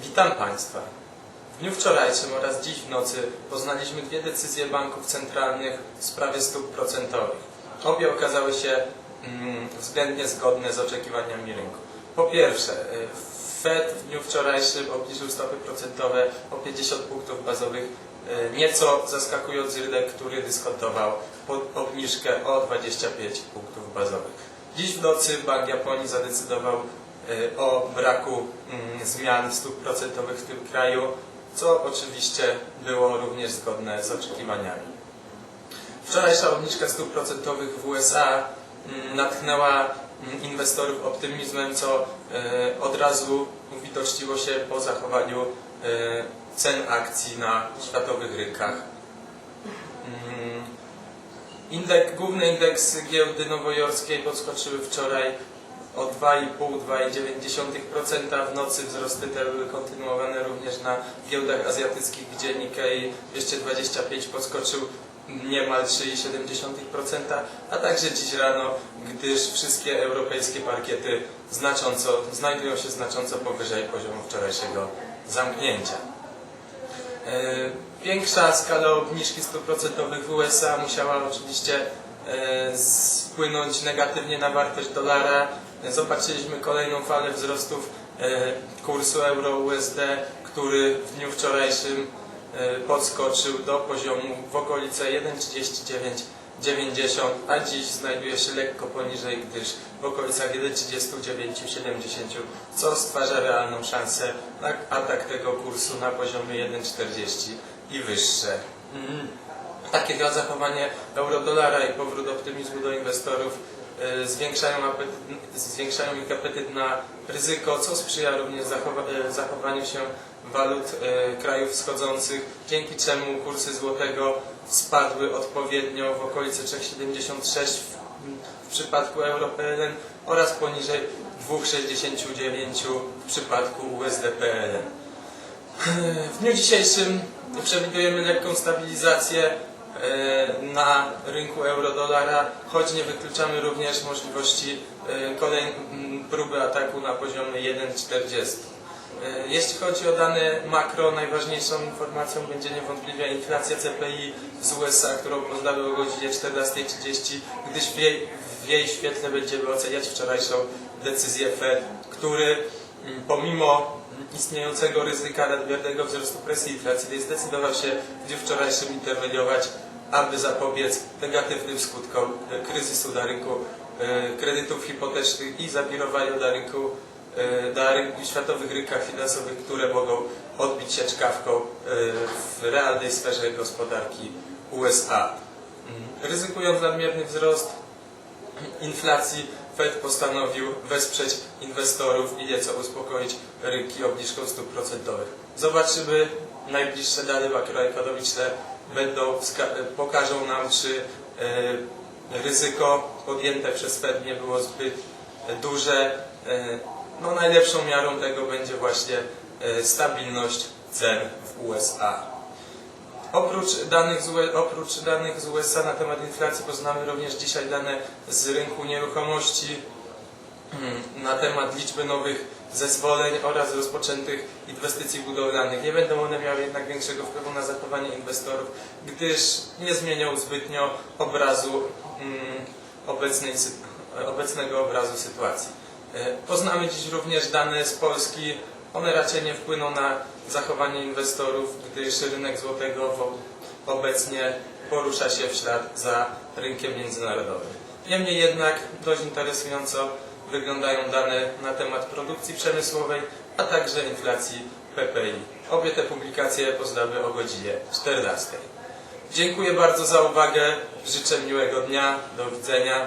Witam Państwa. W dniu wczorajszym oraz dziś w nocy poznaliśmy dwie decyzje banków centralnych w sprawie stóp procentowych. Obie okazały się mm, względnie zgodne z oczekiwaniami rynku. Po pierwsze, y, Fed w dniu wczorajszym obniżył stopy procentowe o 50 punktów bazowych, y, nieco zaskakując rynek, który dyskontował obniżkę o 25 punktów bazowych. Dziś w nocy Bank Japonii zadecydował o braku mm, zmian stóp procentowych w tym kraju, co oczywiście było również zgodne z oczekiwaniami. Wczorajsza obniżka stóp procentowych w USA mm, natchnęła mm, inwestorów optymizmem, co e, od razu uwidoczniło się po zachowaniu e, cen akcji na światowych rynkach. Mm, Indek, główny indeks giełdy nowojorskiej podskoczyły wczoraj o 2,5-2,9%. W nocy wzrosty te były kontynuowane również na giełdach azjatyckich, gdzie Nikkei 225 podskoczył niemal 3,7%, a także dziś rano, gdyż wszystkie europejskie parkiety znacząco, znajdują się znacząco powyżej poziomu wczorajszego zamknięcia. E, Większa skala obniżki stóp procentowych w USA musiała oczywiście spłynąć negatywnie na wartość dolara. Zobaczyliśmy kolejną falę wzrostów e, kursu euro-USD, który w dniu wczorajszym e, podskoczył do poziomu w okolice 1,3990, a dziś znajduje się lekko poniżej, gdyż w okolicach 1,3970, co stwarza realną szansę na atak tego kursu na poziomie 1,40 i wyższe. Mm. Takie zachowanie euro-dolara i powrót optymizmu do inwestorów e, zwiększają, apetyt, zwiększają ich apetyt na ryzyko, co sprzyja również zachowa- e, zachowaniu się walut e, krajów wschodzących, dzięki czemu kursy złotego spadły odpowiednio w okolice 3,76 w, przypadku euro-PLN oraz poniżej 2,69 w przypadku USD-PLN. W dniu dzisiejszym przewidujemy lekką stabilizację na rynku euro-dolara, choć nie wykluczamy również możliwości e, kolejnej próby ataku na poziomie 1,40. E, Jeśli chodzi o dane makro, najważniejszą informacją będzie niewątpliwie inflacja CPI z USA, którą poznamy o godzinie 14.30, gdyż w jej, w jej świetle będziemy oceniać wczorajszą decyzję Fed, który mm, pomimo istniejącego ryzyka nadmiernego wzrostu presji inflacyjnej zdecydował się w dniu wczorajszym interweniować, aby zapobiec negatywnym skutkom e, kryzysu na rynku e, kredytów hipotecznych i zawirowaniu na rynku e, na światowych rynkach finansowych, które mogą odbić się czkawką w realnej sferze gospodarki USA. Mm, Ryzykując nadmierny wzrost inflacji, Fed postanowił wesprzeć inwestorów i nieco uspokoić rynki obniżką stóp procentowych. Zobaczymy, najbliższe dane makroekonomiczne będą, pokażą nam, czy e, ryzyko podjęte przez Fed nie było zbyt e, duże. E, no, najlepszą miarą tego będzie właśnie stabilność cen w USA. Oprócz danych, z UE, oprócz danych z USA na temat inflacji poznamy również dzisiaj dane z rynku nieruchomości mm, na temat liczby nowych zezwoleń oraz rozpoczętych inwestycji budowlanych. Nie będą one miały jednak większego wpływu na zachowanie inwestorów, gdyż nie zmienią zbytnio obrazu mm, obecnej, obecnego obrazu sytuacji. E, Poznamy dziś również dane z Polski. One raczej nie wpłyną na zachowanie inwestorów, gdyż rynek złotego obecnie porusza się w ślad za rynkiem międzynarodowym. Niemniej jednak dość interesująco wyglądają dane na temat produkcji przemysłowej, a także inflacji PPI. Obie te publikacje poznamy o godzinie 14. Dziękuję bardzo za uwagę, życzę miłego dnia, do widzenia.